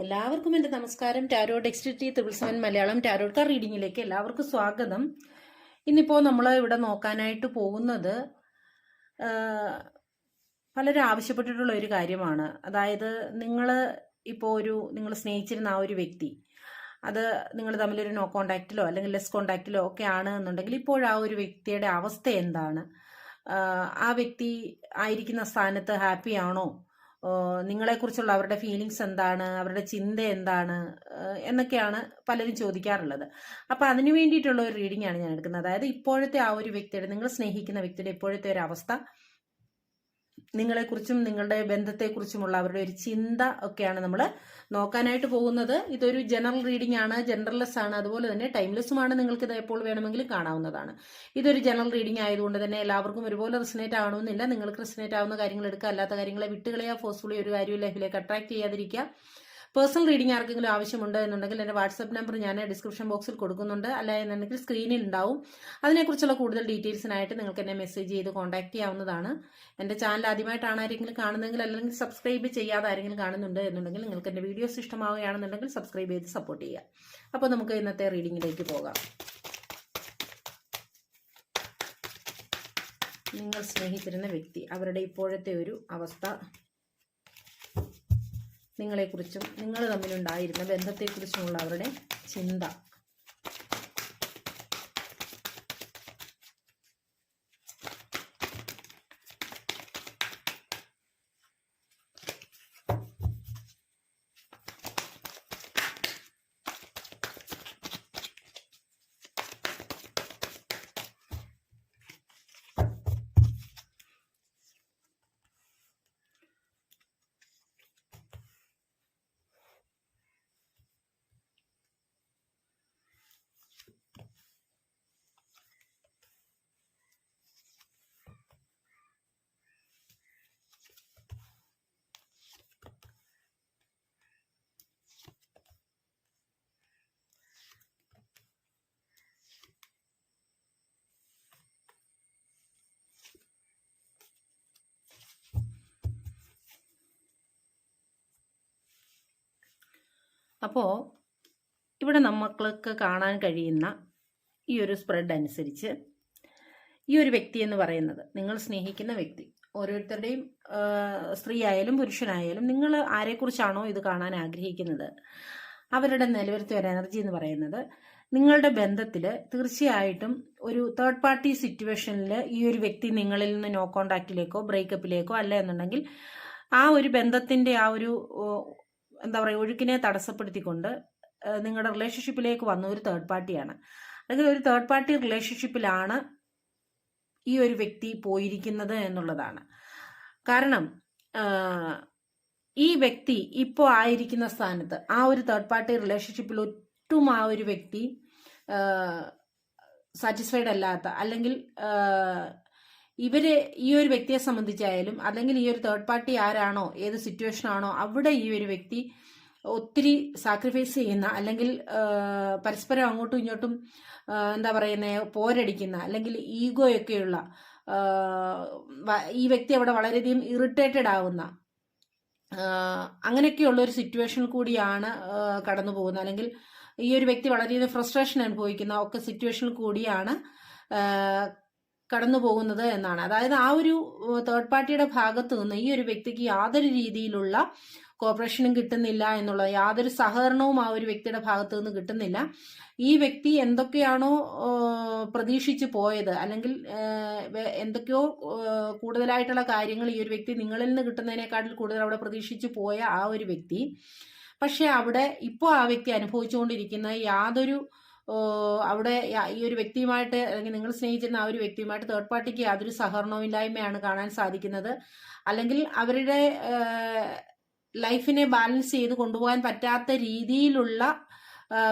എല്ലാവർക്കും എന്റെ നമസ്കാരം. Tarot dexterity triple seven Malayalam card റീഡിങ്ങിലേക്ക് എല്ലാവർക്കും സ്വാഗതം. ഇന്നിപ്പോൾ നമ്മൾ ഇവിടെ നോക്കാനായിട്ട് പോകുന്നത് പലരും ആവശ്യപ്പെട്ടിട്ടുള്ള ഒരു കാര്യമാണ്. അതായത് നിങ്ങൾ ഇപ്പോൾ ഒരു നിങ്ങൾ സ്നേഹിച്ചിരുന്ന ആ ഒരു വ്യക്തി അത് നിങ്ങൾ തമ്മിലൊരു നോ കോണ്ടാക്റ്റിലോ അല്ലെങ്കിൽ ലെസ് കോണ്ടാക്റ്റിലോ ഒക്കെ ആണ് എന്നുണ്ടെങ്കിൽ ഇപ്പോൾ ആ ഒരു വ്യക്തിയുടെ അവസ്ഥ എന്താണ്? ആ, വ്യക്തി ആയിരിക്കുന്ന സ്ഥാനത്ത് ഹാപ്പി ആണോ? നിങ്ങളെക്കുറിച്ചുള്ള അവരുടെ ഫീലിങ്സ് എന്താണ്? അവരുടെ ചിന്ത എന്താണ്? എന്നൊക്കെയാണ് പലരും ചോദിക്കാറുള്ളത്. അപ്പോൾ അതിന് വേണ്ടിയിട്ടുള്ള ഒരു റീഡിംഗ് ആണ് ഞാൻ എടുക്കുന്നത്. അതായത് ഇപ്പോഴത്തെ ആ ഒരു വ്യക്തിയുടെ നിങ്ങൾ സ്നേഹിക്കുന്ന വ്യക്തിയുടെ ഇപ്പോഴത്തെ ഒരു അവസ്ഥ. നിങ്ങളെക്കുറിച്ചും നിങ്ങളുടെ ബന്ധത്തെക്കുറിച്ചുമുള്ള അവരുടെ ഒരു ചിന്ത ഒക്കെയാണ് നമ്മൾ നോക്കാനായിട്ട് പോകുന്നത്. ഇതൊരു ജനറൽ റീഡിംഗ് ആണ് ജനറൽലെസ് ആണ്. അതുപോലെ തന്നെ ടൈംലെസ്സുമാണ് നിങ്ങൾക്ക് ഇത് എപ്പോൾ വേണമെങ്കിലും കാണാവുന്നതാണ്. ഇതൊരു ജനറൽ റീഡിംഗ് ആയതുകൊണ്ട് തന്നെ എല്ലാവർക്കും ഒരുപോലെ റിസനേറ്റ് ആവണമെന്നില്ല. നിങ്ങൾക്ക് റിസനേറ്റ് ആവുന്ന കാര്യങ്ങൾ എടുക്കുക അല്ലാത്ത കാര്യങ്ങളെ വിട്ടുകളയുക ഫോഴ്സ്ഫുള്ളി ഒരു കാര്യവും ലൈഫിലേക്ക് അട്രാക്ട് ചെയ്യാതിരിക്കുക. പേഴ്സണൽ റീഡിംഗ് ആർക്കെങ്കിലും ആവശ്യമുണ്ട് എന്നുണ്ടെങ്കിൽ എന്റെ വാട്സപ്പ് നമ്പർ ഞാൻ ഡിസ്ക്രിപ്ഷൻ ബോക്സിൽ കൊടുക്കുന്നുണ്ട്. അല്ല എന്നുണ്ടെങ്കിൽ സ്ക്രീനിൽ ഉണ്ടാവും. അതിനെക്കുറിച്ചുള്ള കൂടുതൽ ഡീറ്റെയിൽസിനായിട്ട് നിങ്ങൾക്ക് എന്നെ മെസ്സേജ് ചെയ്ത് കോൺടാക്ട് ചെയ്യാവുന്നതാണ്. എന്റെ ചാനൽ ആദ്യമായിട്ടാണ് ആരെങ്കിലും കാണുന്നെങ്കിൽ അല്ലെങ്കിൽ സബ്സ്ക്രൈബ് ചെയ്യാതെ ആരെങ്കിലും കാണുന്നുണ്ട് എന്നുണ്ടെങ്കിൽ നിങ്ങൾക്ക് എന്റെ വീഡിയോസ് ഇഷ്ടമാവുകയാണെന്നുണ്ടെങ്കിൽ സബ്സ്ക്രൈബ് ചെയ്ത് സപ്പോർട്ട് ചെയ്യുക. അപ്പോൾ നമുക്ക് ഇന്നത്തെ റീഡിങ്ങിലേക്ക് പോകാം. നിങ്ങൾ സ്നേഹിച്ചിരുന്ന വ്യക്തി അവരുടെ ഇപ്പോഴത്തെ ഒരു അവസ്ഥ നിങ്ങളെക്കുറിച്ചും നിങ്ങൾ തമ്മിലുണ്ടായിരുന്ന ബന്ധത്തെക്കുറിച്ചുമുള്ള അവരുടെ ചിന്ത. അപ്പോൾ ഇവിടെ നമ്മൾക്ക് കാണാൻ കഴിയുന്ന ഈ ഒരു സ്പ്രെഡ് അനുസരിച്ച് ഈ ഒരു വ്യക്തി എന്ന് പറയുന്നത് നിങ്ങൾ സ്നേഹിക്കുന്ന വ്യക്തി. ഓരോരുത്തരുടെയും സ്ത്രീ ആയാലും പുരുഷനായാലും നിങ്ങൾ ആരെക്കുറിച്ചാണോ ഇത് കാണാൻ ആഗ്രഹിക്കുന്നത്? അവരുടെ നിലവിലത്തെ ഒരു എനർജി എന്ന് പറയുന്നത് നിങ്ങളുടെ ബന്ധത്തിൽ തീർച്ചയായിട്ടും ഒരു തേർഡ് പാർട്ടി സിറ്റുവേഷനിൽ ഈ ഒരു വ്യക്തി നിങ്ങളിൽ നിന്ന് നോ കോണ്ടാക്റ്റിലേക്കോ ബ്രേക്കപ്പിലേക്കോ അല്ല എന്നുണ്ടെങ്കിൽ ആ ഒരു ബന്ധത്തിന്റെ ആ ഒരു എന്താ പറയുക ഒഴുക്കിനെ തടസ്സപ്പെടുത്തിക്കൊണ്ട് നിങ്ങളുടെ റിലേഷൻഷിപ്പിലേക്ക് വന്ന ഒരു തേർഡ് പാർട്ടിയാണ് അല്ലെങ്കിൽ ഒരു തേർഡ് പാർട്ടി റിലേഷൻഷിപ്പിലാണ് ഈ ഒരു വ്യക്തി പോയിരിക്കുന്നത് എന്നുള്ളതാണ്. കാരണം ഈ വ്യക്തി ഇപ്പോൾ ആയിരിക്കുന്ന സ്ഥാനത്ത് ആ ഒരു തേർഡ് പാർട്ടി റിലേഷൻഷിപ്പിൽ ഒട്ടും ആ ഒരു വ്യക്തി സാറ്റിസ്ഫൈഡ് അല്ലാത്ത അല്ലെങ്കിൽ ഇവർ ഈ ഒരു വ്യക്തിയെ സംബന്ധിച്ചായാലും അല്ലെങ്കിൽ ഈ ഒരു തേർഡ് പാർട്ടി ആരാണോ ഏത് സിറ്റുവേഷൻ ആണോ അവിടെ ഈ ഒരു വ്യക്തി ഒത്തിരി സാക്രിഫൈസ് ചെയ്യുന്ന അല്ലെങ്കിൽ പരസ്പരം അങ്ങോട്ടും ഇങ്ങോട്ടും എന്താ പറയുന്നത് പോരടിക്കുന്ന അല്ലെങ്കിൽ ഈഗോയൊക്കെയുള്ള ഈ വ്യക്തി അവിടെ വളരെയധികം ഇറിറ്റേറ്റഡ് ആവുന്ന അങ്ങനെയൊക്കെയുള്ള ഒരു സിറ്റുവേഷൻ കൂടിയാണ് കടന്നു പോകുന്നത്. അല്ലെങ്കിൽ ഈ ഒരു വ്യക്തി വളരെയധികം ഫ്രസ്ട്രേഷൻ അനുഭവിക്കുന്ന ഒക്കെ സിറ്റുവേഷൻ കൂടിയാണ് കടന്നു പോകുന്നത് എന്നാണ്. അതായത് ആ ഒരു തേർഡ് പാർട്ടിയുടെ ഭാഗത്തു നിന്ന് ഈ ഒരു വ്യക്തിക്ക് യാതൊരു രീതിയിലുള്ള കോപ്പറേഷനും കിട്ടുന്നില്ല എന്നുള്ളത് യാതൊരു സഹകരണവും ആ ഒരു വ്യക്തിയുടെ ഭാഗത്തു നിന്ന് കിട്ടുന്നില്ല. ഈ വ്യക്തി എന്തൊക്കെയാണോ പ്രതീക്ഷിച്ച് പോയത് അല്ലെങ്കിൽ എന്തൊക്കെയോ കൂടുതലായിട്ടുള്ള കാര്യങ്ങൾ ഈ ഒരു വ്യക്തി നിങ്ങളിൽ നിന്ന് കിട്ടുന്നതിനേക്കാട്ടിൽ കൂടുതൽ അവിടെ പ്രതീക്ഷിച്ച് പോയ ആ ഒരു വ്യക്തി. പക്ഷെ അവിടെ ഇപ്പോൾ ആ വ്യക്തി അനുഭവിച്ചുകൊണ്ടിരിക്കുന്ന യാതൊരു അവിടെ ഈ ഒരു വ്യക്തിയുമായിട്ട് അല്ലെങ്കിൽ നിങ്ങൾ സ്നേഹിച്ചിരുന്ന ആ ഒരു വ്യക്തിയുമായിട്ട് തേർഡ് പാർട്ടിക്ക് യാതൊരു സഹകരണമില്ലായ്മയാണ് കാണാൻ സാധിക്കുന്നത്. അല്ലെങ്കിൽ അവരുടെ ലൈഫിനെ ബാലൻസ് ചെയ്ത് കൊണ്ടുപോകാൻ പറ്റാത്ത രീതിയിലുള്ള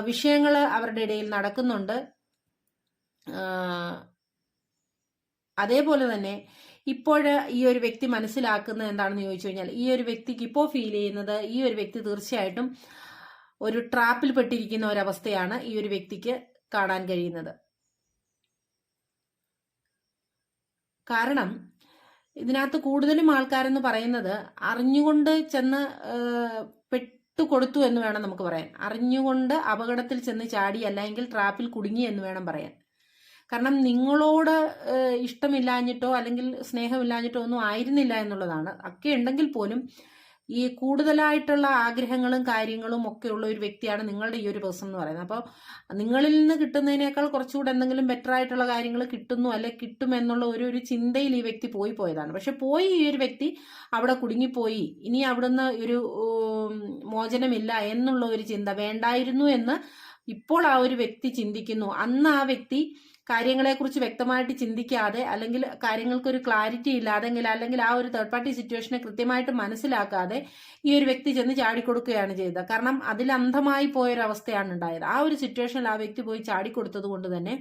വിഷയങ്ങൾ അവരുടെ ഇടയിൽ നടക്കുന്നുണ്ട്. അതേപോലെ തന്നെ ഇപ്പോൾ ഈ ഒരു വ്യക്തി മനസ്സിലാക്കുന്നത് എന്താണെന്ന് ചോദിച്ചു കഴിഞ്ഞാൽ ഈ ഒരു വ്യക്തിക്ക് ഇപ്പോൾ ഫീൽ ചെയ്യുന്നത് ഈ ഒരു വ്യക്തി തീർച്ചയായിട്ടും ഒരു ട്രാപ്പിൽ പെട്ടിരിക്കുന്ന ഒരവസ്ഥയാണ് ഈ ഒരു വ്യക്തിക്ക് കാണാൻ കഴിയുന്നത്. കാരണം ഇതിനകത്ത് കൂടുതലും ആൾക്കാരെന്ന് പറയുന്നത് അറിഞ്ഞുകൊണ്ട് ചെന്ന് പെട്ടു കൊടുത്തു എന്ന് വേണം നമുക്ക് പറയാൻ. അറിഞ്ഞുകൊണ്ട് അപകടത്തിൽ ചെന്ന് ചാടി അല്ലെങ്കിൽ ട്രാപ്പിൽ കുടുങ്ങി എന്ന് വേണം പറയാൻ. കാരണം നിങ്ങളോട് ഇഷ്ടമില്ലാഞ്ഞിട്ടോ അല്ലെങ്കിൽ സ്നേഹമില്ലാഞ്ഞിട്ടോ ഒന്നും ആയിരുന്നില്ല എന്നുള്ളതാണ്. ഒക്കെ ഉണ്ടെങ്കിൽ പോലും ഈ കൂടുതലായിട്ടുള്ള ആഗ്രഹങ്ങളും കാര്യങ്ങളും ഒക്കെ ഉള്ള ഒരു വ്യക്തിയാണ് നിങ്ങളുടെ ഈ ഒരു പേഴ്സൺ എന്ന് പറയുന്നത്. അപ്പോൾ നിങ്ങളിൽ നിന്ന് കിട്ടുന്നതിനേക്കാൾ കുറച്ചുകൂടെ എന്തെങ്കിലും ബെറ്റർ ആയിട്ടുള്ള കാര്യങ്ങൾ കിട്ടുന്നു അല്ലെ കിട്ടും എന്നുള്ള ഒരു ഒരു ചിന്തയിൽ ഈ വ്യക്തി പോയി പോയതാണ്. പക്ഷെ പോയി ഈ ഒരു വ്യക്തി അവിടെ കുടുങ്ങിപ്പോയി. ഇനി അവിടുന്ന് ഒരു മോചനമില്ല എന്നുള്ള ഒരു ചിന്ത വേണ്ടായിരുന്നു എന്ന് ഇപ്പോൾ ആ ഒരു വ്യക്തി ചിന്തിക്കുന്നു. അന്ന് ആ വ്യക്തി കാര്യങ്ങളെക്കുറിച്ച് വ്യക്തമായിട്ട് ചിന്തിക്കാതെ അല്ലെങ്കിൽ കാര്യങ്ങൾക്ക് ഒരു ക്ലാരിറ്റി ഇല്ലാതെ അല്ലെങ്കിൽ ആ ഒരു തേർഡ് പാർട്ടി സിറ്റുവേഷനെ കൃത്യമായിട്ട് മനസ്സിലാക്കാതെ ഈ ഒരു വ്യക്തി ചെന്ന് ചാടിക്കൊടുക്കുകയാണ് ചെയ്തത്. കാരണം അതിൽ അന്ധമായി പോയൊരവസ്ഥയാണ് ഉണ്ടായത്. ആ ഒരു സിറ്റുവേഷനിൽ ആ വ്യക്തി പോയി ചാടിക്കൊടുത്തത് കൊണ്ട് തന്നെ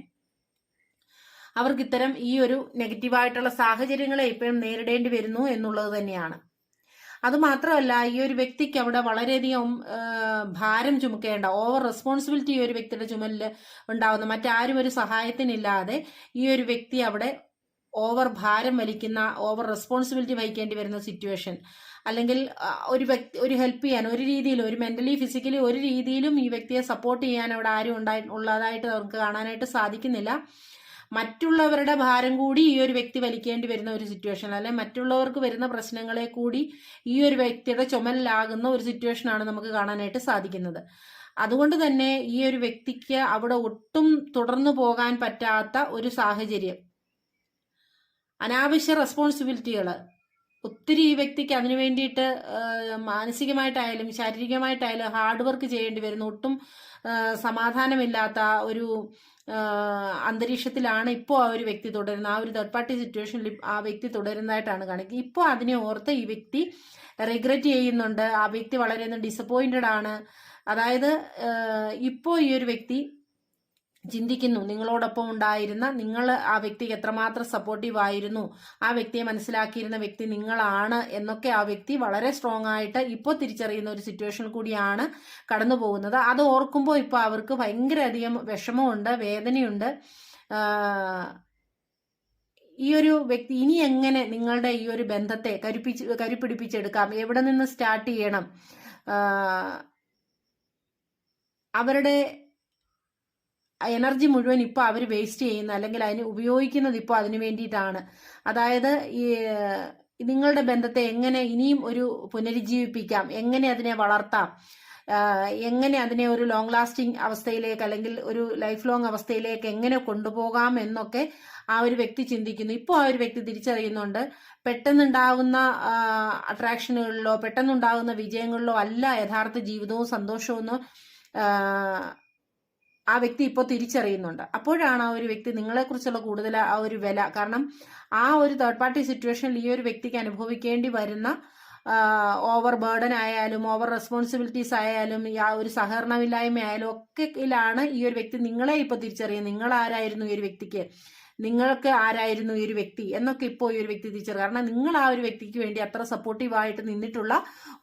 അവർക്ക് ഇത്തരം ഈ ഒരു നെഗറ്റീവായിട്ടുള്ള സാഹചര്യങ്ങളെ ഇപ്പോഴും നേരിടേണ്ടി വരുന്നു എന്നുള്ളത് തന്നെയാണ്. അതുമാത്രമല്ല ഈ ഒരു വ്യക്തിക്ക് അവിടെ വളരെയധികം ഭാരം ചുമക്കേണ്ട ഓവർ റെസ്പോൺസിബിലിറ്റി ഈ ഒരു വ്യക്തിയുടെ ചുമലിൽ ഉണ്ടാവുന്ന മറ്റാരും ഒരു സഹായത്തിനില്ലാതെ ഈ ഒരു വ്യക്തി അവിടെ ഓവർ ഭാരം വലിക്കുന്ന ഓവർ റെസ്പോൺസിബിലിറ്റി വഹിക്കേണ്ടി വരുന്ന സിറ്റുവേഷൻ അല്ലെങ്കിൽ ഒരു വ്യക്തി ഒരു ഹെൽപ്പ് ചെയ്യാൻ ഒരു രീതിയിലും ഒരു മെന്റലി ഫിസിക്കലി ഒരു രീതിയിലും ഈ വ്യക്തിയെ സപ്പോർട്ട് ചെയ്യാൻ അവിടെ ആരും ഉണ്ടായി ഉള്ളതായിട്ട് അവർക്ക് കാണാനായിട്ട് സാധിക്കുന്നില്ല. മറ്റുള്ളവരുടെ ഭാരം കൂടി ഈ ഒരു വ്യക്തി വലിക്കേണ്ടി വരുന്ന ഒരു സിറ്റുവേഷൻ അല്ലെ? മറ്റുള്ളവർക്ക് വരുന്ന പ്രശ്നങ്ങളെ കൂടി ഈ ഒരു വ്യക്തിയുടെ ചുമലിലാകുന്ന ഒരു സിറ്റുവേഷനാണ് നമുക്ക് കാണാനായിട്ട് സാധിക്കുന്നത്. അതുകൊണ്ട് തന്നെ ഈ ഒരു വ്യക്തിക്ക് അവിടെ ഒട്ടും തുടർന്നു പോകാൻ പറ്റാത്ത ഒരു സാഹചര്യം. അനാവശ്യ റെസ്പോൺസിബിലിറ്റികൾ ഒത്തിരി ഈ വ്യക്തിക്ക് അതിനു വേണ്ടിയിട്ട് മാനസികമായിട്ടായാലും ശാരീരികമായിട്ടായാലും ഹാർഡ് വർക്ക് ചെയ്യേണ്ടി വരുന്നു ഒട്ടും സമാധാനമില്ലാത്ത ഒരു അന്തരീക്ഷത്തിലാണ് ഇപ്പോൾ ആ ഒരു വ്യക്തി തുടരുന്നത്. ആ ഒരു തേർഡ് പാർട്ടി സിറ്റുവേഷനിൽ ആ വ്യക്തി തുടരുന്നതായിട്ടാണ് കാണിക്കുന്നത്. ഇപ്പോൾ അതിനെ ഓർത്ത് ഈ വ്യക്തി റിഗ്രറ്റ് ചെയ്യുന്നുണ്ട്. ആ വ്യക്തി വളരെയധികം ഡിസപ്പോയിന്റഡ് ആണ്. അതായത് ഇപ്പോൾ ഈ ഒരു വ്യക്തി ചിന്തിക്കുന്നു. നിങ്ങളോടൊപ്പം ഉണ്ടായിരുന്ന നിങ്ങൾ ആ വ്യക്തിക്ക് എത്രമാത്രം സപ്പോർട്ടീവ് ആയിരുന്നു. ആ വ്യക്തിയെ മനസ്സിലാക്കിയിരുന്ന വ്യക്തി നിങ്ങളാണ് എന്നൊക്കെ ആ വ്യക്തി വളരെ സ്ട്രോങ് ആയിട്ട് ഇപ്പോൾ തിരിച്ചറിയുന്ന ഒരു സിറ്റുവേഷൻ കൂടിയാണ് കടന്നു പോകുന്നത്. അത് ഓർക്കുമ്പോൾ ഇപ്പോൾ അവർക്ക് ഭയങ്കര അധികം വിഷമമുണ്ട് വേദനയുണ്ട്. ഈ ഒരു വ്യക്തി ഇനി എങ്ങനെ നിങ്ങളുടെ ഈ ഒരു ബന്ധത്തെ കരുപ്പിച്ച് കരുപ്പിടിപ്പിച്ചെടുക്കാം എവിടെ നിന്ന് സ്റ്റാർട്ട് ചെയ്യണം? അവരുടെ എനർജി മുഴുവൻ ഇപ്പോൾ അവർ വേസ്റ്റ് ചെയ്യുന്ന അല്ലെങ്കിൽ അതിന് ഉപയോഗിക്കുന്നത് ഇപ്പോൾ അതിനു വേണ്ടിയിട്ടാണ്. അതായത് ഈ നിങ്ങളുടെ ബന്ധത്തെ എങ്ങനെ ഇനിയും ഒരു പുനരുജ്ജീവിപ്പിക്കാം? എങ്ങനെ അതിനെ വളർത്താം? എങ്ങനെ അതിനെ ഒരു ലോങ് ലാസ്റ്റിംഗ് അവസ്ഥയിലേക്ക് അല്ലെങ്കിൽ ഒരു ലൈഫ് ലോങ് അവസ്ഥയിലേക്ക് എങ്ങനെ കൊണ്ടുപോകാം എന്നൊക്കെ ആ ഒരു വ്യക്തി ചിന്തിക്കുന്നു. ഇപ്പോൾ ആ ഒരു വ്യക്തി തിരിച്ചറിയുന്നുണ്ട് പെട്ടെന്നുണ്ടാവുന്ന അട്രാക്ഷനുകളിലോ പെട്ടെന്നുണ്ടാകുന്ന വിജയങ്ങളിലോ അല്ല യഥാർത്ഥ ജീവിതവും സന്തോഷവും ആ വ്യക്തി ഇപ്പോൾ തിരിച്ചറിയുന്നുണ്ട്. അപ്പോഴാണ് ആ ഒരു വ്യക്തി നിങ്ങളെക്കുറിച്ചുള്ള കൂടുതൽ ആ ഒരു വില. കാരണം ആ ഒരു തേർഡ് പാർട്ടി സിറ്റുവേഷനിൽ ഈ ഒരു വ്യക്തിക്ക് അനുഭവിക്കേണ്ടി വരുന്ന ഓവർ ബേർഡൻ ആയാലും ഓവർ റെസ്പോൺസിബിലിറ്റീസ് ആയാലും ആ ഒരു സഹകരണമില്ലായ്മ ആയാലും ഒക്കെ ഇതിലാണ് ഈ ഒരു വ്യക്തി നിങ്ങളെ ഇപ്പോൾ തിരിച്ചറിയുന്നത്. നിങ്ങൾ ആരായിരുന്നു ഈ ഒരു വ്യക്തിക്ക്? നിങ്ങൾക്ക് ആരായിരുന്നു ഈ ഒരു വ്യക്തി? എന്നൊക്കെ ഇപ്പോൾ ഈ ഒരു വ്യക്തി തിരിച്ചറിയും. കാരണം നിങ്ങൾ ആ ഒരു വ്യക്തിക്ക് വേണ്ടി അത്ര സപ്പോർട്ടീവായിട്ട് നിന്നിട്ടുള്ള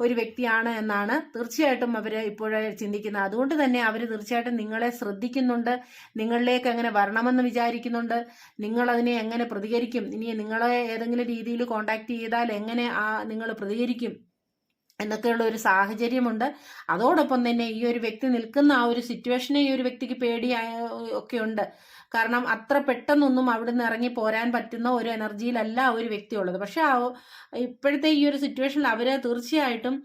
ഒരു വ്യക്തിയാണ് എന്നാണ് തീർച്ചയായിട്ടും അവർ ഇപ്പോഴേ ചിന്തിക്കുന്നത്. അതുകൊണ്ട് തന്നെ അവർ തീർച്ചയായിട്ടും നിങ്ങളെ ശ്രദ്ധിക്കുന്നുണ്ട്. നിങ്ങളിലേക്ക് എങ്ങനെ വരണമെന്ന് വിചാരിക്കുന്നുണ്ട്. നിങ്ങൾ അതിനെ എങ്ങനെ പ്രതികരിക്കും? ഇനി നിങ്ങളെ ഏതെങ്കിലും രീതിയിൽ കോണ്ടാക്ട് ചെയ്താൽ എങ്ങനെ ആ നിങ്ങൾ പ്രതികരിക്കും? എന്നൊക്കെയുള്ള ഒരു സാഹചര്യമുണ്ട്. അതോടൊപ്പം തന്നെ ഈ ഒരു വ്യക്തി നിൽക്കുന്ന ആ ഒരു സിറ്റുവേഷനെ ഈ ഒരു വ്യക്തിക്ക് പേടിയായ ഒക്കെ ഉണ്ട്. കാരണം അത്ര പെട്ടെന്നൊന്നും അവിടുന്ന് ഇറങ്ങി പോരാൻ പറ്റുന്ന ഒരു എനർജിയിലല്ല ആ ഒരു വ്യക്തി ഉള്ളത് പക്ഷെ ഇപ്പോഴത്തെ ഈ ഒരു സിറ്റുവേഷനിൽ അവർ തീർച്ചയായിട്ടും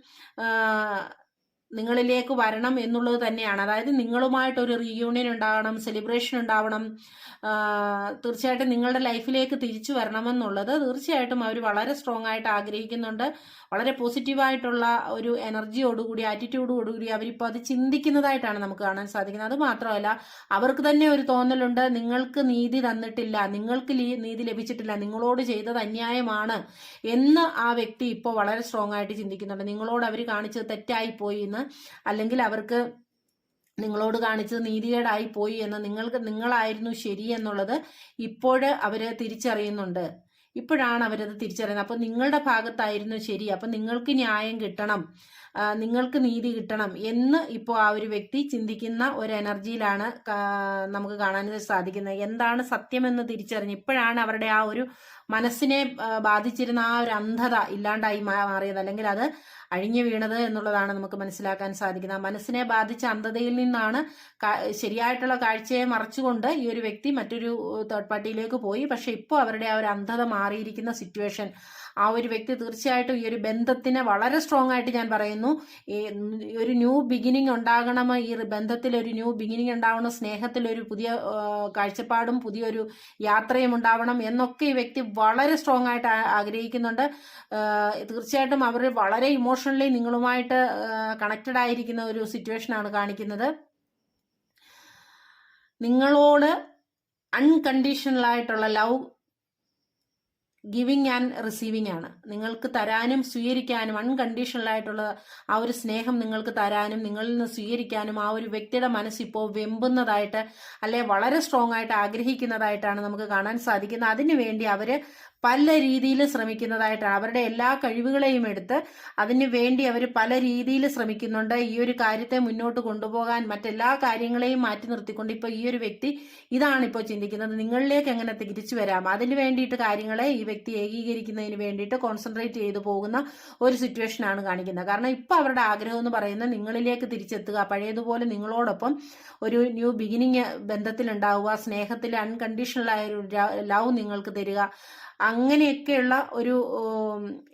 നിങ്ങളിലേക്ക് വരണം എന്നുള്ളത് തന്നെയാണ്. അതായത് നിങ്ങളുമായിട്ട് ഒരു റീയൂണിയൻ ഉണ്ടാവണം സെലിബ്രേഷൻ ഉണ്ടാവണം തീർച്ചയായിട്ടും നിങ്ങളുടെ ലൈഫിലേക്ക് തിരിച്ചു വരണമെന്നുള്ളത് തീർച്ചയായിട്ടും അവർ വളരെ സ്ട്രോങ് ആയിട്ട് ആഗ്രഹിക്കുന്നുണ്ട്. വളരെ പോസിറ്റീവായിട്ടുള്ള ഒരു എനർജിയോടുകൂടി ആറ്റിറ്റ്യൂഡോടുകൂടി അവരിപ്പോൾ അത് ചിന്തിക്കുന്നതായിട്ടാണ് നമുക്ക് കാണാൻ സാധിക്കുന്നത്. അത് മാത്രമല്ല അവർക്ക് തന്നെ ഒരു തോന്നലുണ്ട് നിങ്ങൾക്ക് നീതി തന്നിട്ടില്ല നിങ്ങൾക്ക് നീതി ലഭിച്ചിട്ടില്ല നിങ്ങളോട് ചെയ്തത് അന്യായമാണ് എന്ന് ആ വ്യക്തി ഇപ്പോൾ വളരെ സ്ട്രോങ് ആയിട്ട് ചിന്തിക്കുന്നുണ്ട്. നിങ്ങളോട് അവർ കാണിച്ചത് തെറ്റായി പോയി എന്ന് അല്ലെങ്കിൽ അവർക്ക് നിങ്ങളോട് കാണിച്ചത് നീതികേടായി പോയി എന്ന് നിങ്ങൾക്ക് നിങ്ങളായിരുന്നു ശരി എന്നുള്ളത് ഇപ്പോഴ് അവർ തിരിച്ചറിയുന്നുണ്ട്. ഇപ്പോഴാണ് അവരത് തിരിച്ചറിയുന്നത്. അപ്പോൾ നിങ്ങളുടെ ഭാഗത്തായിരുന്നു ശരി. അപ്പം നിങ്ങൾക്ക് ന്യായം കിട്ടണം. നിങ്ങൾക്ക് നീതി കിട്ടണം എന്ന് ഇപ്പോൾ ആ ഒരു വ്യക്തി ചിന്തിക്കുന്ന ഒരു എനർജിയിലാണ് നമുക്ക് കാണാൻ സാധിക്കുന്നത്. എന്താണ് സത്യമെന്ന് തിരിച്ചറിഞ്ഞ് ഇപ്പോഴാണ് അവരുടെ ആ ഒരു മനസ്സിനെ ബാധിച്ചിരുന്ന ആ ഒരു അന്ധത ഇല്ലാണ്ടായി മാറിയത്. അല്ലെങ്കിൽ അത് അഴിഞ്ഞു വീണത് എന്നുള്ളതാണ് നമുക്ക് മനസ്സിലാക്കാൻ സാധിക്കുന്നത്. മനസ്സിനെ ബാധിച്ച അന്ധതയിൽ നിന്നാണ് ശരിയായിട്ടുള്ള കാഴ്ചയെ മറച്ചുകൊണ്ട് ഈ ഒരു വ്യക്തി മറ്റൊരു തേർഡ് പാർട്ടിയിലേക്ക് പോയി. പക്ഷെ ഇപ്പോൾ അവരുടെ ആ ഒരു അന്ധത മാറിയിരിക്കുന്ന സിറ്റുവേഷൻ ആ ഒരു വ്യക്തി തീർച്ചയായിട്ടും ഈ ഒരു ബന്ധത്തിനെ വളരെ സ്ട്രോങ് ആയിട്ട് ഞാൻ പറയുന്നു. ഈ ഒരു ന്യൂ ബിഗിനിങ് ഉണ്ടാകണം. ഈ ബന്ധത്തിൽ ഒരു ന്യൂ ബിഗിനിങ് ഉണ്ടാവണം. സ്നേഹത്തിൽ ഒരു പുതിയ കാഴ്ചപ്പാടും പുതിയൊരു യാത്രയും ഉണ്ടാവണം എന്നൊക്കെ ഈ വ്യക്തി വളരെ സ്ട്രോങ് ആയിട്ട് ആഗ്രഹിക്കുന്നുണ്ട്. തീർച്ചയായിട്ടും അവർ വളരെ ഇമോഷണലി നിങ്ങളുമായിട്ട് കണക്റ്റഡ് ആയിരിക്കുന്ന ഒരു സിറ്റുവേഷനാണ് കാണിക്കുന്നത്. നിങ്ങളോട് അൺകണ്ടീഷണൽ ആയിട്ടുള്ള ലവ് ഗിവിങ് ആൻഡ് റിസീവിംഗ് ആണ്. നിങ്ങൾക്ക് തരാനും സ്വീകരിക്കാനും അൺകണ്ടീഷണൽ ആയിട്ടുള്ള ആ ഒരു സ്നേഹം നിങ്ങൾക്ക് തരാനും നിങ്ങളിൽ നിന്ന് സ്വീകരിക്കാനും ആ ഒരു വ്യക്തിയുടെ മനസ്സിപ്പോൾ വെമ്പുന്നതായിട്ട് അല്ലെ വളരെ സ്ട്രോങ് ആയിട്ട് ആഗ്രഹിക്കുന്നതായിട്ടാണ് നമുക്ക് കാണാൻ സാധിക്കുന്നത്. അതിനുവേണ്ടി അവർ പല രീതിയിൽ ശ്രമിക്കുന്നതായിട്ടാണ് അവരുടെ എല്ലാ കഴിവുകളെയും എടുത്ത് അതിനു വേണ്ടി അവർ പല രീതിയിൽ ശ്രമിക്കുന്നുണ്ട്. ഈ ഒരു കാര്യത്തെ മുന്നോട്ട് കൊണ്ടുപോകാൻ മറ്റെല്ലാ കാര്യങ്ങളെയും മാറ്റി നിർത്തിക്കൊണ്ട് ഇപ്പോൾ ഈ ഒരു വ്യക്തി ഇതാണ് ഇപ്പോൾ ചിന്തിക്കുന്നത്. നിങ്ങളിലേക്ക് എങ്ങനെ തിരിച്ചു വരാം? അതിന് വേണ്ടിയിട്ട് കാര്യങ്ങളെ ഈ വ്യക്തി ഏകീകരിക്കുന്നതിന് വേണ്ടിയിട്ട് കോൺസെൻട്രേറ്റ് ചെയ്തു പോകുന്ന ഒരു സിറ്റുവേഷൻ ആണ് കാണിക്കുന്നത്. കാരണം ഇപ്പോൾ അവരുടെ ആഗ്രഹം എന്ന് പറയുന്നത് നിങ്ങളിലേക്ക് തിരിച്ചെത്തുക പഴയതുപോലെ നിങ്ങളോടൊപ്പം ഒരു ന്യൂ ബിഗിനിങ് ബന്ധത്തിലുണ്ടാവുക സ്നേഹത്തിൽ അൺകണ്ടീഷണൽ ആയ ഒരു ലവ് നിങ്ങൾക്ക് തരിക അങ്ങനെയൊക്കെയുള്ള ഒരു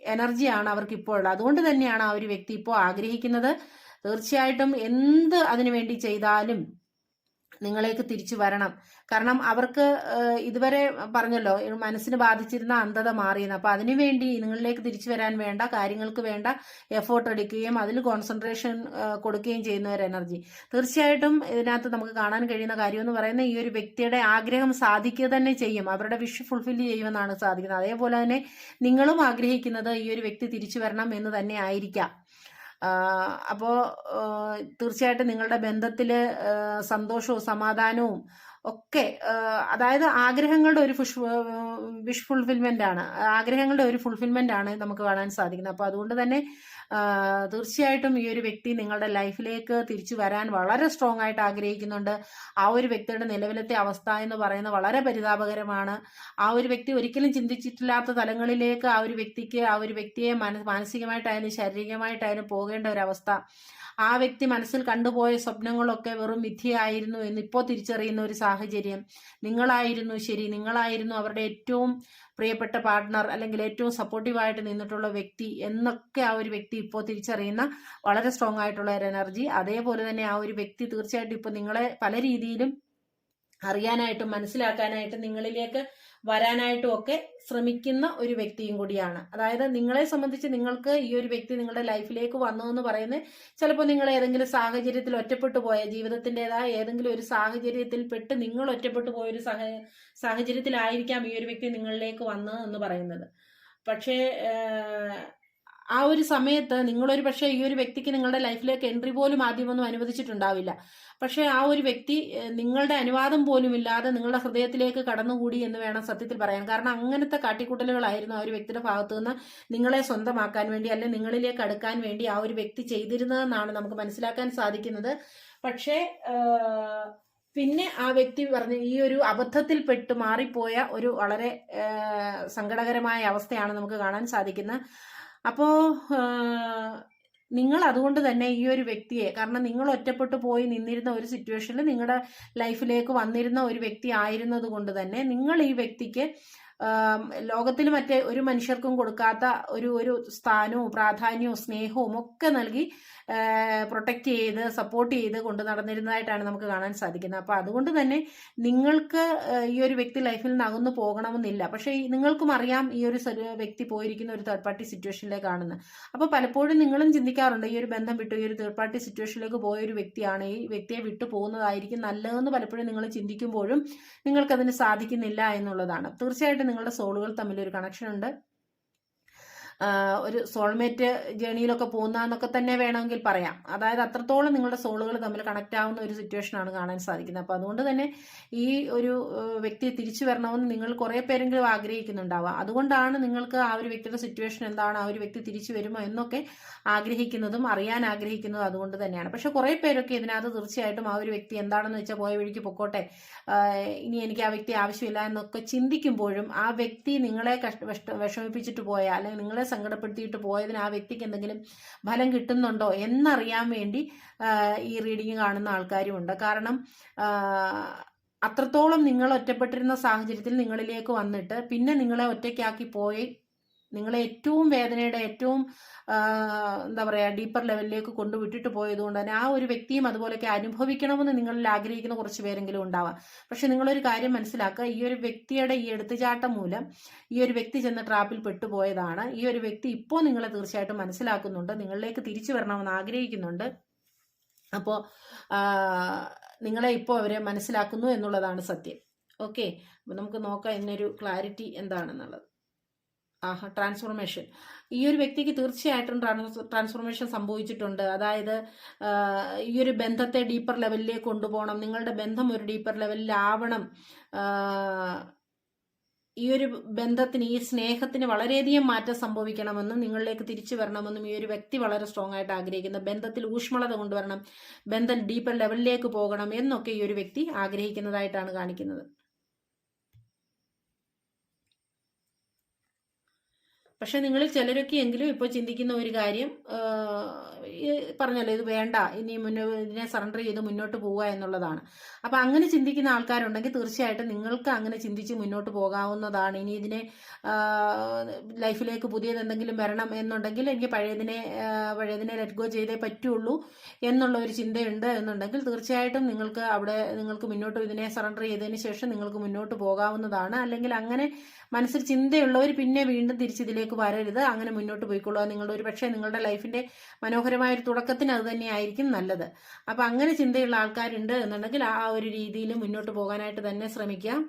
എനർജിയാണ് അവർക്ക് ഇപ്പോൾ ഉള്ളത് അതുകൊണ്ട് തന്നെയാണ് ആ ഒരു വ്യക്തി ഇപ്പോൾ ആഗ്രഹിക്കുന്നത്. തീർച്ചയായിട്ടും എന്ത് അതിനു വേണ്ടി ചെയ്താലും നിങ്ങളേക്ക് തിരിച്ചു വരണം. കാരണം അവർക്ക് ഇതുവരെ പറഞ്ഞല്ലോ മനസ്സിന് ബാധിച്ചിരുന്ന അന്ധത മാറിയെന്ന്. അപ്പൊ അതിനുവേണ്ടി നിങ്ങളിലേക്ക് തിരിച്ചു വരാൻ വേണ്ട കാര്യങ്ങൾക്ക് വേണ്ട എഫേർട്ട് എടുക്കുകയും അതിൽ കോൺസെൻട്രേഷൻ കൊടുക്കുകയും ചെയ്യുന്ന ഒരു എനർജി തീർച്ചയായിട്ടും ഇതിനകത്ത് നമുക്ക് കാണാൻ കഴിയുന്ന കാര്യം എന്ന് പറയുന്നത് ഈ ഒരു വ്യക്തിയുടെ ആഗ്രഹം സാധിക്കുക തന്നെ ചെയ്യും. അവരുടെ വിഷ് ഫുൾഫിൽ ചെയ്യുമെന്നാണ് സാധിക്കുന്നത്. അതേപോലെ തന്നെ നിങ്ങളും ആഗ്രഹിക്കുന്നത് ഈ ഒരു വ്യക്തി തിരിച്ചു വരണം എന്ന് തന്നെ ആയിരിക്കാം. അപ്പോൾ തീർച്ചയായിട്ടും നിങ്ങളുടെ ബന്ധത്തിൽ സന്തോഷവും സമാധാനവും ഒക്കെ അതായത് ആഗ്രഹങ്ങളുടെ ഒരു ഫുഷ് വിഷ് ഫുൾഫിൽമെന്റ് ആണ് ആഗ്രഹങ്ങളുടെ ഒരു ഫുൾഫിൽമെന്റ് ആണ് നമുക്ക് കാണാൻ സാധിക്കുന്നത്. അപ്പോൾ അതുകൊണ്ട് തന്നെ തീർച്ചയായിട്ടും ഈ ഒരു വ്യക്തി നിങ്ങളുടെ ലൈഫിലേക്ക് തിരിച്ചു വരാൻ വളരെ സ്ട്രോങ് ആയിട്ട് ആഗ്രഹിക്കുന്നുണ്ട്. ആ ഒരു വ്യക്തിയുടെ നിലവിലത്തെ അവസ്ഥ എന്ന് പറയുന്നത് വളരെ പരിതാപകരമാണ്. ആ ഒരു വ്യക്തി ഒരിക്കലും ചിന്തിച്ചിട്ടില്ലാത്ത തലങ്ങളിലേക്ക് ആ ഒരു വ്യക്തിക്ക് ആ ഒരു വ്യക്തിയെ മന മാനസികമായിട്ടായാലും ശാരീരികമായിട്ടായാലും പോകേണ്ട ഒരവസ്ഥ ആ വ്യക്തി മനസ്സിൽ കണ്ടുപോയ സ്വപ്നങ്ങളൊക്കെ വെറും മിഥ്യയായിരുന്നു എന്ന് ഇപ്പോൾ തിരിച്ചറിയുന്ന ഒരു സാഹചര്യം. നിങ്ങളായിരുന്നു ശരി. നിങ്ങളായിരുന്നു അവരുടെ ഏറ്റവും പ്രിയപ്പെട്ട പാർട്ട്ണർ അല്ലെങ്കിൽ ഏറ്റവും സപ്പോർട്ടീവായിട്ട് നിന്നിട്ടുള്ള വ്യക്തി എന്നൊക്കെ ആ ഒരു വ്യക്തി ഇപ്പോൾ തിരിച്ചറിയുന്ന വളരെ സ്ട്രോങ് ആയിട്ടുള്ള ഒരു എനർജി അതേപോലെ തന്നെ ആ ഒരു വ്യക്തി തീർച്ചയായിട്ടും ഇപ്പോൾ നിങ്ങളെ പല രീതിയിലും അറിയാനായിട്ടും മനസ്സിലാക്കാനായിട്ടും നിങ്ങളിലേക്ക് വരാനായിട്ടും ഒക്കെ ശ്രമിക്കുന്ന ഒരു വ്യക്തിയും കൂടിയാണ്. അതായത് നിങ്ങളെ സംബന്ധിച്ച് നിങ്ങൾക്ക് ഈ ഒരു വ്യക്തി നിങ്ങളുടെ ലൈഫിലേക്ക് വന്നു എന്ന് പറയുന്നത് ചിലപ്പോൾ നിങ്ങൾ ഏതെങ്കിലും സാഹചര്യത്തിൽ ഒറ്റപ്പെട്ടു പോയ ജീവിതത്തിന്റെതായ ഏതെങ്കിലും ഒരു സാഹചര്യത്തിൽ പെട്ട് നിങ്ങൾ ഒറ്റപ്പെട്ടു പോയ ഒരു സാഹ സാഹചര്യത്തിലായിരിക്കാം ഈ ഒരു വ്യക്തി നിങ്ങളിലേക്ക് വന്നത് എന്ന് പറയുന്നത്. പക്ഷേ ആ ഒരു സമയത്ത് നിങ്ങളൊരു പക്ഷേ ഈ ഒരു വ്യക്തിക്ക് നിങ്ങളുടെ ലൈഫിലേക്ക് എൻട്രി പോലും ആദ്യമൊന്നും അനുവദിച്ചിട്ടുണ്ടാവില്ല. പക്ഷേ ആ ഒരു വ്യക്തി നിങ്ങളുടെ അനുവാദം പോലും ഇല്ലാതെ നിങ്ങളുടെ ഹൃദയത്തിലേക്ക് കടന്നുകൂടി എന്ന് വേണം സത്യത്തിൽ പറയാൻ. കാരണം അങ്ങനത്തെ കാട്ടിക്കൂട്ടലുകളായിരുന്നു ആ ഒരു വ്യക്തിയുടെ ഭാഗത്തു നിന്ന് നിങ്ങളെ സ്വന്തമാക്കാൻ വേണ്ടി അല്ലെങ്കിൽ നിങ്ങളിലേക്ക് അടുക്കാൻ വേണ്ടി ആ ഒരു വ്യക്തി ചെയ്തിരുന്നതെന്നാണ് നമുക്ക് മനസ്സിലാക്കാൻ സാധിക്കുന്നത്. പക്ഷേ പിന്നെ ആ വ്യക്തി പറഞ്ഞ ഈ ഒരു അബദ്ധത്തിൽപ്പെട്ട് മാറിപ്പോയ ഒരു വളരെ സങ്കടകരമായ അവസ്ഥയാണ് നമുക്ക് കാണാൻ സാധിക്കുന്നത്. അപ്പോൾ നിങ്ങൾ അതുകൊണ്ട് തന്നെ ഈ ഒരു വ്യക്തിയെ കാരണം നിങ്ങൾ ഒറ്റപ്പെട്ടു പോയി നിന്നിരുന്ന ഒരു സിറ്റുവേഷനിൽ നിങ്ങളുടെ ലൈഫിലേക്ക് വന്നിരുന്ന ഒരു വ്യക്തി ആയിരുന്നത് കൊണ്ട് തന്നെ നിങ്ങൾ ഈ വ്യക്തിക്ക് ലോകത്തിൽ മറ്റേ ഒരു മനുഷ്യർക്കും കൊടുക്കാത്ത ഒരു ഒരു സ്ഥാനവും പ്രാധാന്യവും സ്നേഹവും ഒക്കെ നൽകി പ്രൊട്ടക്റ്റ് ചെയ്ത് സപ്പോർട്ട് ചെയ്ത് കൊണ്ട് നടന്നിരുന്നതായിട്ടാണ് നമുക്ക് കാണാൻ സാധിക്കുന്നത്. അപ്പോൾ അതുകൊണ്ട് തന്നെ നിങ്ങൾക്ക് ഈ ഒരു വ്യക്തി ലൈഫിൽ നിന്ന് അകന്നു പോകണമെന്നില്ല. പക്ഷേ നിങ്ങൾക്കും അറിയാം ഈ ഒരു വ്യക്തി പോയിരിക്കുന്ന ഒരു തേർഡ് പാർട്ടി സിറ്റുവേഷനിലേക്കാണെന്ന് അപ്പോൾ പലപ്പോഴും നിങ്ങളും ചിന്തിക്കാറുണ്ട് ഈ ഒരു ബന്ധം വിട്ടു ഈ ഒരു തേർഡ് പാർട്ടി സിറ്റുവേഷനിലേക്ക് പോയ ഒരു വ്യക്തിയാണ് ഈ വ്യക്തിയെ വിട്ടു പോകുന്നതായിരിക്കും നല്ലതെന്ന് പലപ്പോഴും നിങ്ങൾ ചിന്തിക്കുമ്പോഴും നിങ്ങൾക്കതിന് സാധിക്കുന്നില്ല എന്നുള്ളതാണ്. തീർച്ചയായിട്ടും നിങ്ങളുടെ സോളുകൾ തമ്മിൽ ഒരു കണക്ഷൻ ഉണ്ട്. ഒരു സോൾമേറ്റ് ജേണിയിലൊക്കെ പോകുന്നതെന്നൊക്കെ തന്നെ വേണമെങ്കിൽ പറയാം. അതായത് അത്രത്തോളം നിങ്ങളുടെ സോളുകൾ തമ്മിൽ കണക്ട് ആവുന്ന ഒരു സിറ്റുവേഷനാണ് കാണാൻ സാധിക്കുന്നത്. അപ്പോൾ അതുകൊണ്ട് തന്നെ ഈ ഒരു വ്യക്തി തിരിച്ചു വരണമെന്ന് നിങ്ങൾ കുറേ പേരെങ്കിലും ആഗ്രഹിക്കുന്നുണ്ടാവുക അതുകൊണ്ടാണ് നിങ്ങൾക്ക് ആ ഒരു വ്യക്തിയുടെ സിറ്റുവേഷൻ എന്താണ് ആ ഒരു വ്യക്തി തിരിച്ചു വരുമോ എന്നൊക്കെ ആഗ്രഹിക്കുന്നതും അറിയാൻ ആഗ്രഹിക്കുന്നതും അതുകൊണ്ട് തന്നെയാണ്. പക്ഷെ കുറേ പേരൊക്കെ ഇതിനകത്ത് തീർച്ചയായിട്ടും ആ ഒരു വ്യക്തി എന്താണെന്ന് വെച്ചാൽ പോയ വഴിക്ക് പൊക്കോട്ടെ ഇനി എനിക്ക് ആ വ്യക്തി ആവശ്യമില്ല എന്നൊക്കെ ചിന്തിക്കുമ്പോഴും ആ വ്യക്തി നിങ്ങളെ വിഷമിപ്പിച്ചിട്ട് പോയ അല്ലെങ്കിൽ നിങ്ങളെ സങ്കടപ്പെടുത്തിയിട്ട് പോയതിന് ആ വ്യക്തിക്ക് എന്തെങ്കിലും ഫലം കിട്ടുന്നുണ്ടോ എന്നറിയാൻ വേണ്ടി ഈ റീഡിങ് കാണുന്ന ആൾക്കാരും ഉണ്ട് കാരണം അത്രത്തോളം നിങ്ങൾ ഒറ്റപ്പെട്ടിരുന്ന സാഹചര്യത്തിൽ നിങ്ങളിലേക്ക് വന്നിട്ട് പിന്നെ നിങ്ങളെ ഒറ്റയ്ക്കാക്കി പോയി നിങ്ങളെ ഏറ്റവും വേദനയുടെ ഏറ്റവും എന്താ പറയുക ഡീപ്പർ ലെവലിലേക്ക് കൊണ്ടുവിട്ടിട്ട് പോയതുകൊണ്ട് തന്നെ ആ ഒരു വ്യക്തിയും അതുപോലെയൊക്കെ അനുഭവിക്കണമെന്ന് നിങ്ങളിൽ ആഗ്രഹിക്കുന്ന കുറച്ച് പേരെങ്കിലും ഉണ്ടാവാം. പക്ഷെ നിങ്ങളൊരു കാര്യം മനസ്സിലാക്കുക. ഈ ഒരു വ്യക്തിയുടെ ഈ എടുത്തുചാട്ടം മൂലം ഈ ഒരു വ്യക്തി ചെന്ന ട്രാപ്പിൽ പെട്ടുപോയതാണ്. ഈ ഒരു വ്യക്തി ഇപ്പോൾ നിങ്ങളെ തീർച്ചയായിട്ടും മനസ്സിലാക്കുന്നുണ്ട്. നിങ്ങളിലേക്ക് തിരിച്ചു വരണമെന്ന് ആഗ്രഹിക്കുന്നുണ്ട്. അപ്പോൾ നിങ്ങളെ ഇപ്പോൾ അവരെ മനസ്സിലാക്കുന്നു എന്നുള്ളതാണ് സത്യം. ഓക്കെ? നമുക്ക് നോക്കാം ഇതിനൊരു ക്ലാരിറ്റി എന്താണെന്നുള്ളത്. ട്രാൻസ്ഫോർമേഷൻ ഈ ഒരു വ്യക്തിക്ക് തീർച്ചയായിട്ടും ട്രാൻസ്ഫോർമേഷൻ സംഭവിച്ചിട്ടുണ്ട്. അതായത് ഈ ഒരു ബന്ധത്തെ ഡീപ്പർ ലെവലിലേക്ക് കൊണ്ടുപോകണം. നിങ്ങളുടെ ബന്ധം ഒരു ഡീപ്പർ ലെവലിലാവണം ഈ ഒരു ബന്ധത്തിന് ഈ സ്നേഹത്തിന് വളരെയധികം മാറ്റം സംഭവിക്കണമെന്നും നിങ്ങളിലേക്ക് തിരിച്ചു വരണമെന്നും ഈ ഒരു വ്യക്തി വളരെ സ്ട്രോങ് ആയിട്ട് ആഗ്രഹിക്കുന്നു. ബന്ധത്തിൽ ഊഷ്മളത കൊണ്ടുവരണം. ബന്ധം ഡീപ്പർ ലെവലിലേക്ക് പോകണം എന്നൊക്കെ ഈ ഒരു വ്യക്തി ആഗ്രഹിക്കുന്നതായിട്ടാണ് കാണിക്കുന്നത്. പക്ഷെ നിങ്ങളിൽ ചിലരൊക്കെ എങ്കിലും ഇപ്പോൾ ചിന്തിക്കുന്ന ഒരു കാര്യം പറഞ്ഞല്ലോ ഇത് വേണ്ട ഇനി മുന്നോ ഇതിനെ സറണ്ടർ ചെയ്ത് മുന്നോട്ട് പോവുക എന്നുള്ളതാണ്. അപ്പം അങ്ങനെ ചിന്തിക്കുന്ന ആൾക്കാരുണ്ടെങ്കിൽ തീർച്ചയായിട്ടും നിങ്ങൾക്ക് അങ്ങനെ ചിന്തിച്ച് മുന്നോട്ട് പോകാവുന്നതാണ്. ഇനി ഇതിനെ ലൈഫിലേക്ക് പുതിയത് എന്തെങ്കിലും വരണം എന്നുണ്ടെങ്കിൽ എനിക്ക് പഴയതിനെ പഴയതിനെ ലെറ്റ് ഗോ ചെയ്തേ പറ്റുള്ളൂ എന്നുള്ള ഒരു ചിന്തയുണ്ട് എന്നുണ്ടെങ്കിൽ തീർച്ചയായിട്ടും നിങ്ങൾക്ക് അവിടെ നിങ്ങൾക്ക് മുന്നോട്ട് ഇതിനെ സറണ്ടർ ചെയ്തതിന് ശേഷം നിങ്ങൾക്ക് മുന്നോട്ട് പോകാവുന്നതാണ്. അല്ലെങ്കിൽ അങ്ങനെ മനസ്സിൽ ചിന്തയുള്ളവർ പിന്നെ വീണ്ടും തിരിച്ചിതിലേക്ക് വരരുത്. അങ്ങനെ മുന്നോട്ട് പോയിക്കൊള്ളുക. നിങ്ങളുടെ ഒരു പക്ഷേ നിങ്ങളുടെ ലൈഫിന്റെ മനോഹരമായ ഒരു തുടക്കത്തിന് അത് തന്നെയായിരിക്കും നല്ലത്. അപ്പം അങ്ങനെ ചിന്തയുള്ള ആൾക്കാരുണ്ട് എന്നുണ്ടെങ്കിൽ ആ ഒരു രീതിയിൽ മുന്നോട്ട് പോകാനായിട്ട് തന്നെ ശ്രമിക്കാം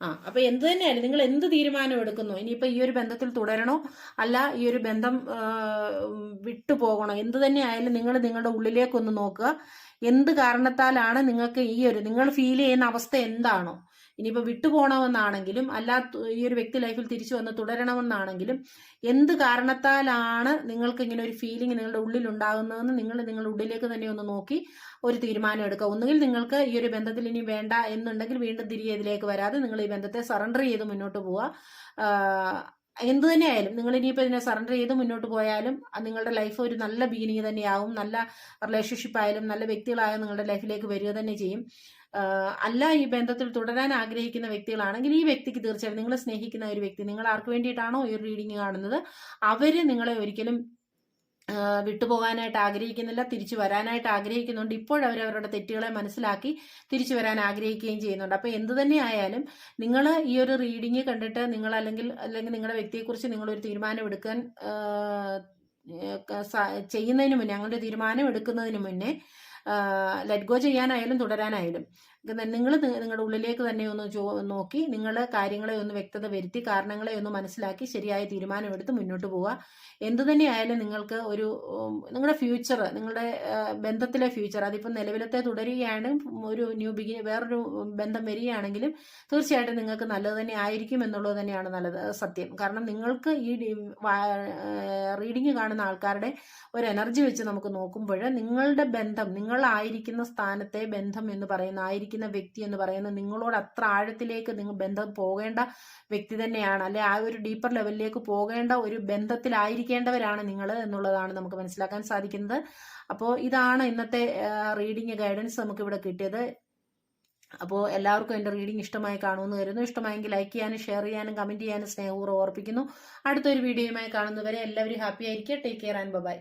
ആ അപ്പൊ എന്ത് തന്നെയായാലും നിങ്ങൾ എന്ത് തീരുമാനം എടുക്കുന്നു? ഇനിയിപ്പോ ഈ ഒരു ബന്ധത്തിൽ തുടരണോ? അല്ല ഈ ഒരു ബന്ധം വിട്ടു പോകണോ? എന്ത് തന്നെ ആയാലും നിങ്ങൾ നിങ്ങളുടെ ഉള്ളിലേക്കൊന്ന് നോക്കുക. എന്ത് കാരണത്താലാണ് നിങ്ങൾക്ക് ഈ ഒരു നിങ്ങൾ ഫീൽ ചെയ്യുന്ന അവസ്ഥ എന്താണോ? ഇനിയിപ്പോൾ വിട്ടുപോകണമെന്നാണെങ്കിലും അല്ലാത്ത ഈ ഒരു വ്യക്തി ലൈഫിൽ തിരിച്ചു വന്ന് തുടരണമെന്നാണെങ്കിലും എന്ത് കാരണത്താലാണ് നിങ്ങൾക്ക് ഇങ്ങനെ ഒരു ഫീലിംഗ് നിങ്ങളുടെ ഉള്ളിൽ ഉണ്ടാകുന്നതെന്ന് നിങ്ങൾ നിങ്ങളുടെ ഉള്ളിലേക്ക് തന്നെ ഒന്ന് നോക്കി ഒരു തീരുമാനം എടുക്കുക. ഒന്നുകിൽ നിങ്ങൾക്ക് ഈ ഒരു ബന്ധത്തിൽ ഇനി വേണ്ട എന്നുണ്ടെങ്കിൽ വീണ്ടും തിരികെ ഇതിലേക്ക് വരാതെ നിങ്ങൾ ഈ ബന്ധത്തെ സറണ്ടർ ചെയ്ത് മുന്നോട്ട് പോവുക. എന്ത് തന്നെയായാലും നിങ്ങൾ ഇനിയിപ്പോൾ ഇതിനെ സറണ്ടർ ചെയ്ത് മുന്നോട്ട് പോയാലും നിങ്ങളുടെ ലൈഫ് ഒരു നല്ല ബീനിങ് തന്നെയാവും. നല്ല റിലേഷൻഷിപ്പ് ആയാലും നല്ല വ്യക്തികളായാലും നിങ്ങളുടെ ലൈഫിലേക്ക് വരിക തന്നെ ചെയ്യും. അല്ല ഈ ബന്ധത്തിൽ തുടരാൻ ആഗ്രഹിക്കുന്ന വ്യക്തികളാണെങ്കിൽ ഈ വ്യക്തിക്ക് തീർച്ചയായും നിങ്ങളെ സ്നേഹിക്കുന്ന ഒരു വ്യക്തി നിങ്ങൾ ആർക്ക് വേണ്ടിയിട്ടാണോ ഈ റീഡിങ് കാണുന്നത് അവർ നിങ്ങളെ ഒരിക്കലും വിട്ടുപോകാനായിട്ട് ആഗ്രഹിക്കുന്നില്ല തിരിച്ചു വരാനായിട്ട് ആഗ്രഹിക്കുന്നുണ്ട്. ഇപ്പോഴവർ അവരുടെ തെറ്റുകളെ മനസ്സിലാക്കി തിരിച്ചു വരാൻ ആഗ്രഹിക്കുകയും ചെയ്യുന്നുണ്ട്. അപ്പോൾ എന്ത് തന്നെ ആയാലും നിങ്ങൾ ഈ ഒരു റീഡിങ് കണ്ടിട്ട് നിങ്ങൾ അല്ലെങ്കിൽ അല്ലെങ്കിൽ നിങ്ങളുടെ വ്യക്തിയെക്കുറിച്ച് നിങ്ങളൊരു തീരുമാനം എടുക്കാൻ ചെയ്യുന്നതിന് മുന്നേ അങ്ങനെ തീരുമാനം എടുക്കുന്നതിന് മുന്നേ ലെറ്റ് ഗോ ചെയ്യാനായാലും തുടരാനായാലും. നിങ്ങൾ നിങ്ങളുടെ ഉള്ളിലേക്ക് തന്നെ ഒന്ന് നോക്കി നിങ്ങൾ കാര്യങ്ങളെ ഒന്ന് വ്യക്തത വരുത്തി കാരണങ്ങളെ ഒന്ന് മനസ്സിലാക്കി ശരിയായ തീരുമാനമെടുത്ത് മുന്നോട്ട് പോവുക. എന്തു തന്നെയായാലും നിങ്ങൾക്ക് ഒരു നിങ്ങളുടെ ഫ്യൂച്ചർ നിങ്ങളുടെ ബന്ധത്തിലെ ഫ്യൂച്ചർ അതിപ്പോൾ നിലവിലത്തെ തുടരുകയാണ് ഒരു ന്യൂ ബിഗിൻ വേറൊരു ബന്ധം വരികയാണെങ്കിലും തീർച്ചയായിട്ടും നിങ്ങൾക്ക് നല്ലത് തന്നെ ആയിരിക്കും എന്നുള്ളത് തന്നെയാണ് നല്ലത്. സത്യം. കാരണം നിങ്ങൾക്ക് ഈ റീഡിങ് കാണുന്ന ആൾക്കാരുടെ ഒരു എനർജി വെച്ച് നമുക്ക് നോക്കുമ്പോൾ നിങ്ങളുടെ ബന്ധം നിങ്ങളായിരിക്കുന്ന സ്ഥാനത്തെ ബന്ധം എന്ന് പറയുന്ന ആയിരിക്കുന്ന വ്യക്തി എന്ന് പറയുന്നത് നിങ്ങളോട് അത്ര ആഴത്തിലേക്ക് നിങ്ങൾ ബന്ധം പോകേണ്ട വ്യക്തി തന്നെയാണ്. അല്ലെ ആ ഒരു ഡീപ്പർ ലെവലിലേക്ക് പോകേണ്ട ഒരു ബന്ധത്തിലായിരിക്കേണ്ടവരാണ് നിങ്ങൾ എന്നുള്ളതാണ് നമുക്ക് മനസ്സിലാക്കാൻ സാധിക്കുന്നത്. അപ്പോൾ ഇതാണ് ഇന്നത്തെ റീഡിങ് ഗൈഡൻസ് നമുക്ക് ഇവിടെ കിട്ടിയത്. അപ്പോൾ എല്ലാവർക്കും എന്റെ റീഡിംഗ് ഇഷ്ടമായി കാണുമെന്ന് കരുതുന്നു. ഇഷ്ടമായെങ്കിൽ ലൈക്ക് ചെയ്യാനും ഷെയർ ചെയ്യാനും കമന്റ് ചെയ്യാനും സ്നേഹപൂർവം ഓർപ്പിക്കുന്നു. അടുത്തൊരു വീഡിയോയുമായി കാണുന്നവരെ എല്ലാവരും ഹാപ്പി ആയിരിക്കുക. Take care and by